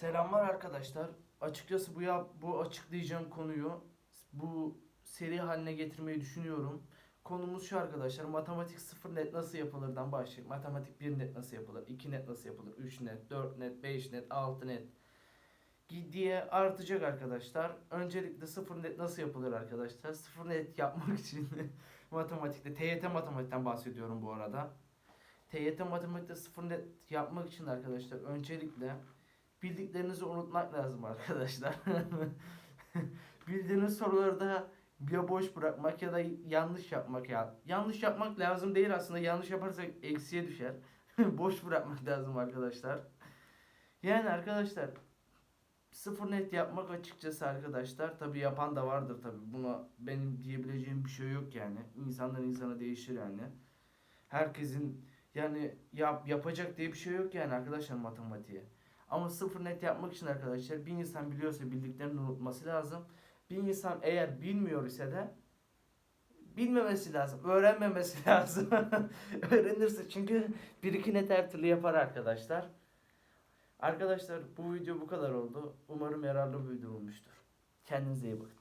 Selamlar arkadaşlar. Açıkçası bu ya bu açıklayacağım konuyu bu seri haline getirmeyi düşünüyorum. Konumuz şu arkadaşlar. Matematik 0 net nasıl yapılırdan başlayalım. Matematik 1 net nasıl yapılır? 2 net nasıl yapılır? 3 net, 4 net, 5 net, 6 net diye artacak arkadaşlar. Öncelikle 0 net nasıl yapılır arkadaşlar? 0 net yapmak için matematikte TYT matematikten bahsediyorum bu arada. TYT matematikte 0 net yapmak için arkadaşlar öncelikle bildiklerinizi unutmak lazım arkadaşlar. Bildiğiniz soruları da ya boş bırakmak ya da yanlış yapmak ya. Yanlış yapmak lazım değil aslında. Yanlış yaparsak eksiye düşer. boş bırakmak lazım arkadaşlar. Yani arkadaşlar sıfır net yapmak açıkçası arkadaşlar tabi yapan da vardır tabi buna benim diyebileceğim bir şey yok yani insandan insana değişir yani herkesin yani yap, yapacak diye bir şey yok yani arkadaşlar matematiğe ama sıfır net yapmak için arkadaşlar bir insan biliyorsa bildiklerini unutması lazım bir insan eğer bilmiyor ise de bilmemesi lazım öğrenmemesi lazım öğrenirse çünkü bir iki net her türlü yapar arkadaşlar Arkadaşlar bu video bu kadar oldu. Umarım yararlı bir video olmuştur. Kendinize iyi bakın.